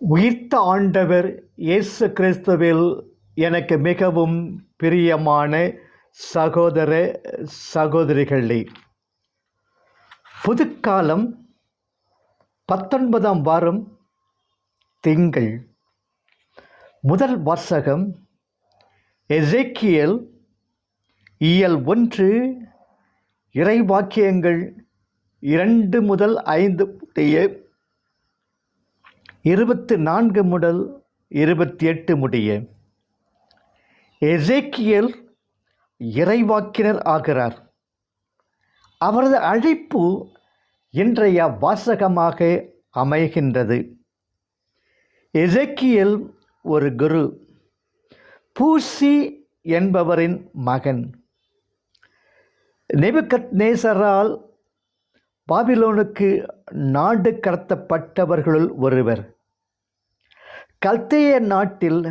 உயிர்த்த ஆண்டவர் இயேசு கிறிஸ்துவில் எனக்கு மிகவும் பிரியமான சகோதர சகோதரிகளே புதுக்காலம் பத்தொன்பதாம் வாரம் திங்கள். முதல் வாசகம் எசேக்கியல் இயல் ஒன்று இறைவாக்கியங்கள் இரண்டு முதல் ஐந்து உடைய இருபத்து நான்கு முதல் இருபத்தி எட்டு முடிய. எசேக்கியல் இறைவாக்கினர் ஆகிறார். அவரது அழைப்பு இன்றைய வாசகமாக அமைகின்றது. எசேக்கியல் ஒரு குரு பூசி என்பவரின் மகன். நெபுகத் நேசரால் பாபிலோனுக்கு நாடு கடத்தப்பட்டவர்களுள் ஒருவர். கல்தேய நாட்டில்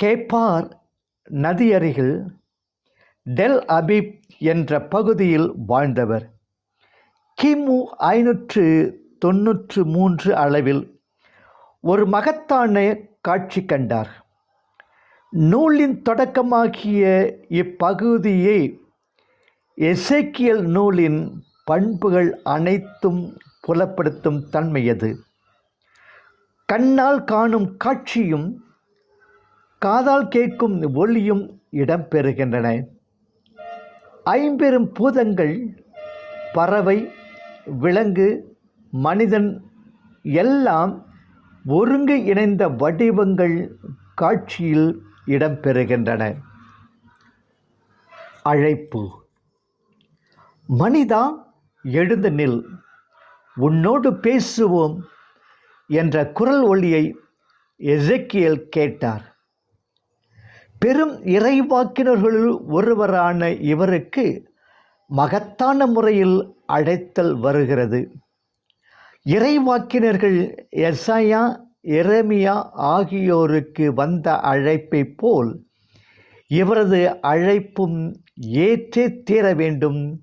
கேப்பார் நதியருகில் டெல் அபிப் என்ற பகுதியில் வாழ்ந்தவர். கிமு ஐநூற்று தொன்னூற்று மூன்று அளவில் ஒரு மகத்தான காட்சி கண்டார். நூலின் தொடக்கமாகிய இப்பகுதியை எசேக்கியல் நூலின் பண்புகள் அனைத்தும் புலப்படுத்தும் தன்மையது கண்ணால் காணும் காட்சியும் காதால் கேட்கும் ஒளியும் இடம்பெறுகின்றன. ஐம்பெரும் பூதங்கள் பறவை விலங்கு மனிதன் எல்லாம் ஒருங்கு இணைந்த வடிவங்கள் காட்சியில் இடம்பெறுகின்றன. அழைப்பு. மனிதா எழுந்து நில். உன்னோடு பேசுவோம். என்ற குரல் ஒளியை எசக்கியல் கேட்டார். பெரும் இறைவாக்கினர்களுள் ஒருவரான இவருக்கு மகத்தான முறையில் அழைத்தல் வருகிறது. இறைவாக்கினர்கள் எசையா எரேமியா ஆகியோருக்கு வந்த அழைப்பைப் போல் இவரது அழைப்பும் ஏற்றே தீர வேண்டும்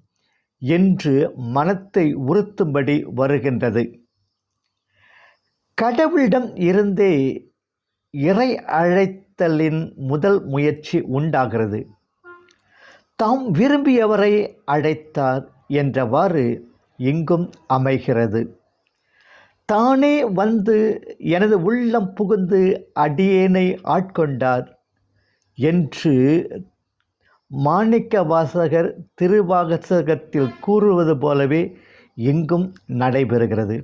என்று மனத்தை உறுத்தும்படி வருகின்றது. கடவுளிடம் இருந்தே இறை அழைத்தலின் முதல் முயற்சி உண்டாகிறது. தாம் விரும்பியவரை அழைத்தார் என்றவாறு இங்கும் அமைகிறது. தானே வந்து எனது உள்ளம் புகுந்து அடியேனை ஆட்கொண்டார் என்று மாணிக்க வாசகர் திருவாசகத்தில் கூறுவது போலவே எங்கும் நடைபெறுகிறது.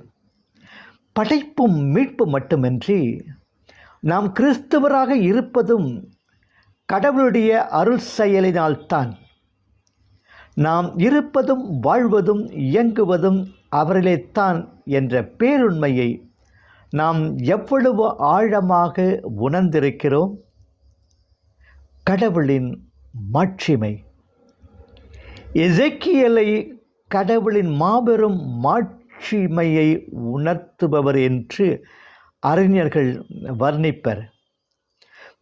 படைப்பும் மீட்பு மட்டுமின்றி நாம் கிறிஸ்தவராக இருப்பதும் கடவுளுடைய அருள் செயலினால்தான். நாம் இருப்பதும் வாழ்வதும் இயங்குவதும் அவரிலேத்தான் என்ற பேருண்மையை நாம் எவ்வளவு ஆழமாக உணர்ந்திருக்கிறோம்? கடவுளின் மாட்சிமை. எசக்கியலை கடவுளின் மாபெரும் மாட்சிமையை உணர்த்துபவர் என்று அறிஞர்கள் வர்ணிப்பர்.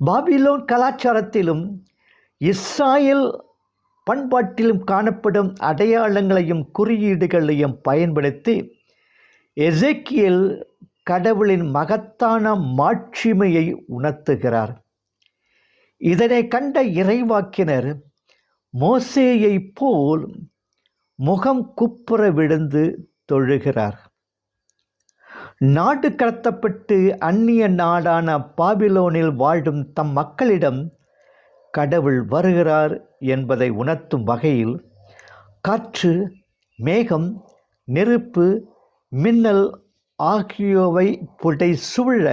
பாபிலோன் கலாச்சாரத்திலும் இஸ்ராயல் பண்பாட்டிலும் காணப்படும் அடையாளங்களையும் குறியீடுகளையும் பயன்படுத்தி எசேக்கியல் கடவுளின் மகத்தான மாட்சிமையை உணர்த்துகிறார். இதனை கண்ட இறைவாக்கினர் மோசேயைப் போல் முகம் குப்புற விழுந்து தொழுகிறார். நாடு கடத்தப்பட்டு அந்நிய நாடான பாபிலோனில் வாழும் தம் மக்களிடம் கடவுள் வருகிறார் என்பதை உணர்த்தும் வகையில் காற்று மேகம் நெருப்பு மின்னல் ஆகியோவை புடை சூழ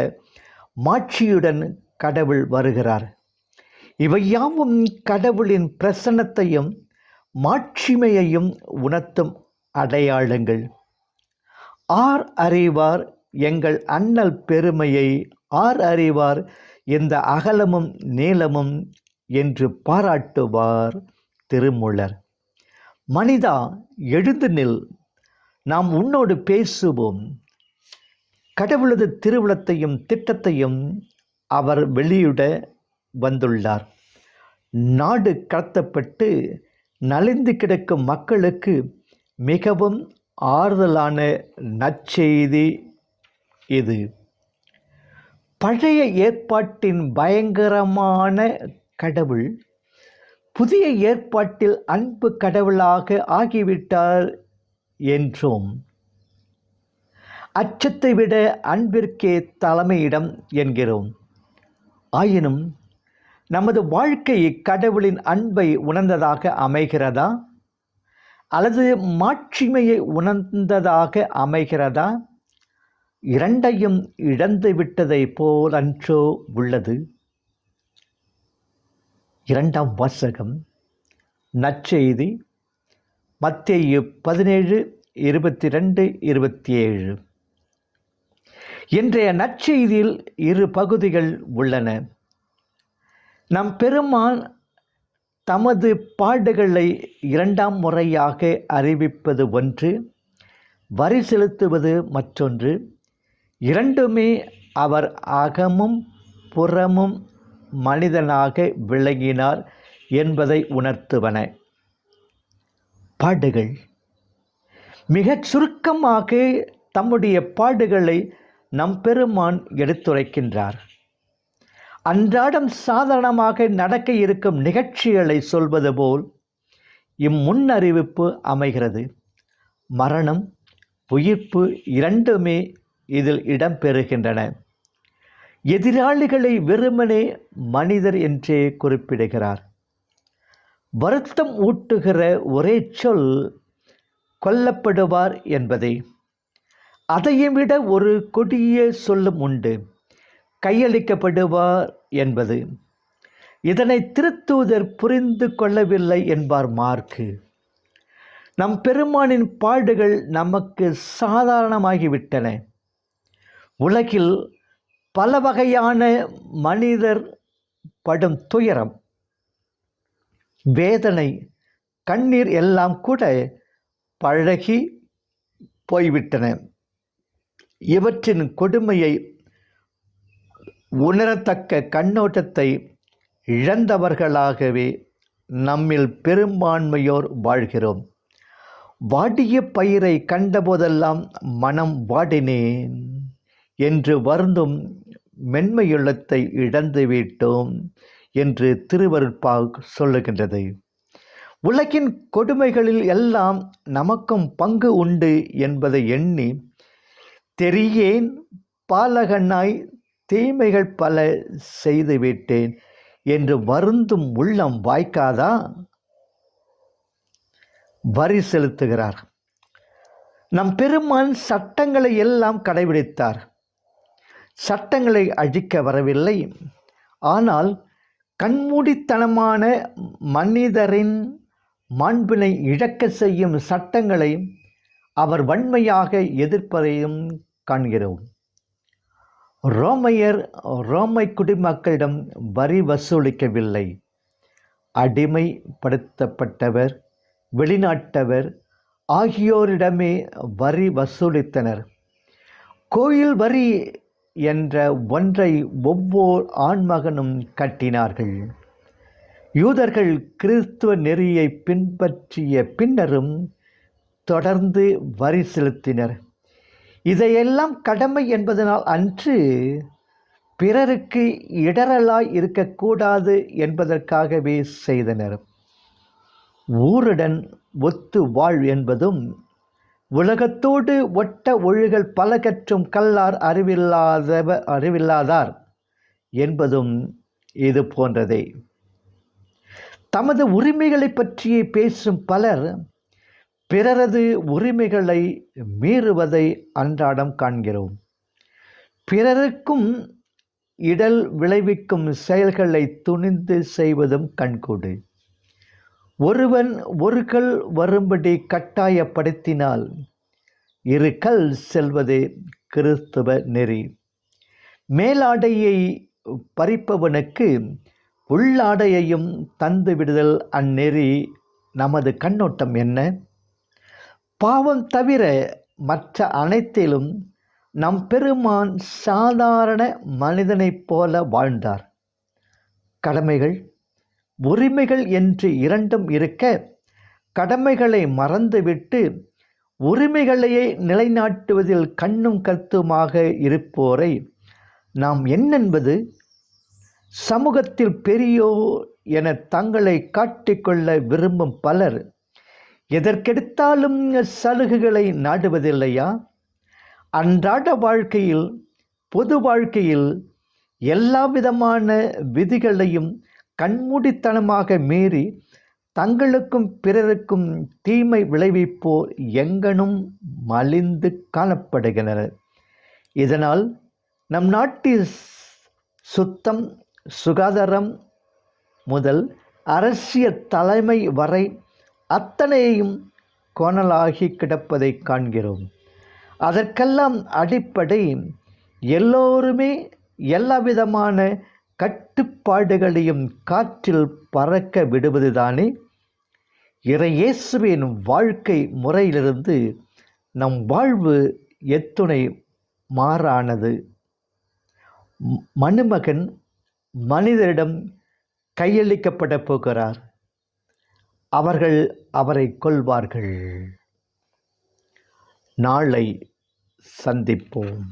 மாட்சியுடன் கடவுள் வருகிறார். இவையாவும் கடவுளின் பிரசன்னத்தையும் மாட்சிமையையும் உணர்த்தும் அடையாளங்கள். ஆர் அறிவார் எங்கள் அண்ணல் பெருமையை. ஆர் அறிவார் இந்த அகலமும் நீளமும் என்று பாராட்டுவார் திருமூலர். மனிதா எழுந்து நில். நாம் உன்னோடு பேசுவோம். கடவுளது திருவுளத்தையும் திட்டத்தையும் அவர் வெளியிட வந்துள்ளார். நாடு கடத்தப்பட்டு நலிந்து கிடக்கும் மக்களுக்கு மிகவும் ஆறுதலான நற்செய்தி இது. பழைய ஏற்பாட்டின் பயங்கரமான கடவுள் புதிய ஏற்பாட்டில் அன்பு கடவுளாக ஆகிவிட்டார் என்றும் அச்சத்தை விட அன்பிற்கே தலைமையிடம் என்கிறோம். ஆயினும் நமது வாழ்க்கை கடவுளின் அன்பை உணர்ந்ததாக அமைகிறதா? அல்லது மாட்சிமையை உணர்ந்ததாக அமைகிறதா? இரண்டையும் இழந்து விட்டதை போலன்றோ உள்ளது. இரண்டாம் வாசகம். நற்செய்தி. மத்தேயு பதினேழு இருபத்தி ரெண்டு இருபத்தி ஏழு இன்றைய நற்செய்தியில் இரு பகுதிகள் உள்ளன. நம் பெருமான் தமது பாடுகளை இரண்டாம் முறையாக அறிவிப்பது ஒன்று வரி செலுத்துவது மற்றொன்று. இரண்டுமே அவர் அகமும் புறமும் மனிதனாக விளங்கினார் என்பதை உணர்த்துவன. பாடுகள். மிகச் சுருக்கமாக தம்முடைய பாடுகளை நம் பெருமான் எடுத்துரைக்கின்றார். அன்றாடம் சாதாரணமாக நடக்க இருக்கும் நிகழ்ச்சிகளை சொல்வது போல் இம்முன்னறிவிப்பு அமைகிறது. மரணம் உயிர்ப்பு இரண்டுமே இதில் இடம்பெறுகின்றன. எதிராளிகளை வெறுமனே மனிதர் என்றே குறிப்பிடுகிறார். வருத்தம் ஊட்டுகிற ஒரே சொல் கொல்லப்படுவார் என்பதை. அதையும் விட ஒரு கொடிய சொல்லும் உண்டு. கையளிக்கப்படுவார் என்பது. இதனை திருத்தூதர் புரிந்து கொள்ளவில்லை என்பார் மார்க்கு. நம் பெருமானின் பாடுகள் நமக்கு சாதாரணமாகிவிட்டன. உலகில் பல வகையான மனிதர் படும் துயரம் வேதனை கண்ணீர் எல்லாம் கூட பழகி போய்விட்டன. இவற்றின் கொடுமையை உணரத்தக்க கண்ணோட்டத்தை இழந்தவர்களாகவே நம்மில் பெரும்பான்மையோர் வாழ்கிறோம். வாடிய பயிரை கண்டபோதெல்லாம் மனம் வாடினேன் என்று வருந்தும் மென்மையுள்ளத்தை இழந்துவிட்டோம் என்று திருவருட்பா சொல்லுகின்றது. உலகின் கொடுமைகளில் எல்லாம் நமக்கும் பங்கு உண்டு என்பதை எண்ணி தெரியேன் பாலகனாய் தீமைகள் பல செய்துவிட்டேன் என்று வருந்தும் உள்ளம் வாய்க்காதா? வரி செலுத்துகிறார். நம் பெருமான் சட்டங்களை எல்லாம் கடைபிடித்தார். சட்டங்களை அழிக்க வரவில்லை. ஆனால் கண்மூடித்தனமான மனிதரின் மாண்பினை இழக்க செய்யும் சட்டங்களை அவர் வன்மையாக எதிர்ப்பதையும் காண்கிறோம். ரோமையர் ரோமை குடிமக்களிடம் வரி வசூலிக்கவில்லை. அடிமைப்படுத்தப்பட்டவர் வெளிநாட்டவர் ஆகியோரிடமே வரி வசூலித்தனர். கோயில் வரி என்ற ஒன்றை ஒவ்வொரு ஆண்மகனும் கட்டினார்கள். யூதர்கள் கிறிஸ்துவ நெறியை பின்பற்றிய பின்னரும் தொடர்ந்து வரி செலுத்தினர். இதையெல்லாம் கடமை என்பதனால் அன்று பிறருக்கு இடரலாய் இருக்கக்கூடாது என்பதற்காகவே செய்தனர் ஊருடன் ஒத்து வாழ் என்பதும் உலகத்தோடு ஒட்ட ஒழுகல் பல கற்றும் கல்லார் அறிவில்லாதவ அறிவில்லாதார் என்பதும் இது போன்றதே. தமது உரிமைகளை பற்றி பேசும் பலர் பிறரது உரிமைகளை மீறுவதை அன்றாடம் காண்கிறோம். பிறருக்கும் இடல் விளைவிக்கும் செயல்களை துணிந்து செய்வதும் கண்கூடு. ஒருவன் ஒரு கல் வரும்படி கட்டாயப்படுத்தினால் இரு கல் செல்வதே கிறிஸ்துவ நெறி. மேலாடையை பறிப்பவனுக்கு உள்ளாடையையும் தந்து விடுதல் அந்நெறி. நமது கண்ணோட்டம் என்ன? பாவம் தவிர மற்ற அனைத்திலும் நம் பெருமான் சாதாரண மனிதனைப் போல வாழ்ந்தார். கடமைகள் உரிமைகள் என்று இரண்டும் இருக்க கடமைகளை மறந்துவிட்டு உரிமைகளையே நிலைநாட்டுவதில் கண்ணும் கருத்துமாக இருப்போரை நாம் என்னென்பது? சமூகத்தில் பெரியோர் என தங்களை காட்டிக்கொள்ள விரும்பும் பலர் எதற்கெடுத்தாலும் சலுகைகளை நாடுவதில்லையா? அன்றாட வாழ்க்கையில் பொது வாழ்க்கையில் எல்லா விதமான விதிகளையும் கண்மூடித்தனமாக மீறி தங்களுக்கும் பிறருக்கும் தீமை விளைவிப்போர் எங்கனும் மலிந்து காணப்படுகின்றனர். இதனால் நம் நாட்டில் சுத்தம் சுகாதாரம் முதல் அரசியல் தலைமை வரை அத்தனையும் கோணலாகி கிடப்பதை காண்கிறோம். அதற்கெல்லாம் அடிப்படை எல்லோருமே எல்லா விதமான கட்டுப்பாடுகளையும் காற்றில் பறக்க விடுவதுதானே? இறையேசுவின் வாழ்க்கை முறையிலிருந்து நம் வாழ்வு எத்துணை மாறானது. மணுமகன் மனிதரிடம் கையளிக்கப்பட போகிறார். அவர்கள் அவரை கொள்வார்கள் நாளை சந்திப்போம்.